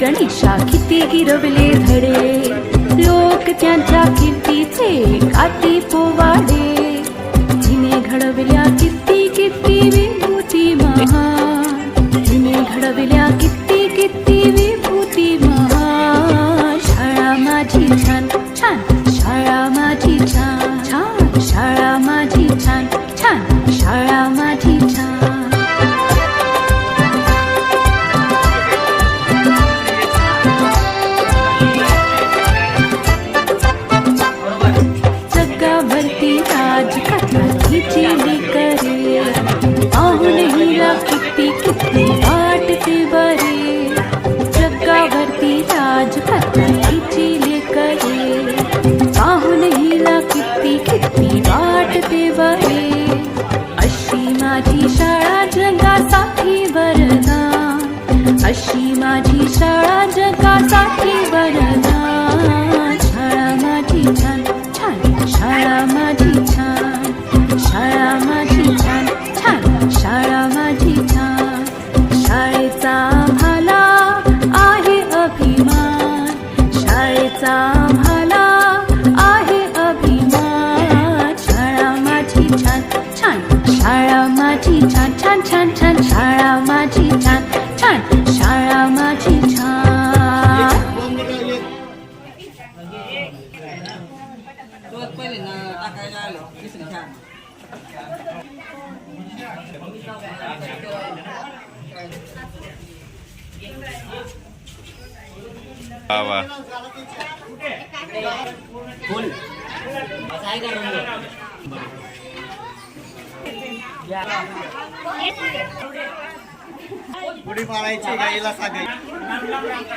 गणेशा किती गिरवले धडे. लोक त्यांच्या कीर्तीचे काती पोवाडे जिने घडवल्या किती किती विभूती महा जिने घडवल्या किती किती विभूती महा शाळा माझी छान छान माझी शाळा जगासाठी वरदान. अशी माझी शाळा जगासाठी वरदान. शाळा माझी छान छान शाळा माझी छान. शाळा माझी छान छान शाळा माझी छान. शाळेचा आम्हाला आहे अभिमान. शाळेचा आम्हाला সারা মাঝি ছান ছান ছান ছান সারা মাঝি ছান ছান সারা মাঝি ছান বাবা ফুল ना मारायची गाईला सांगायची?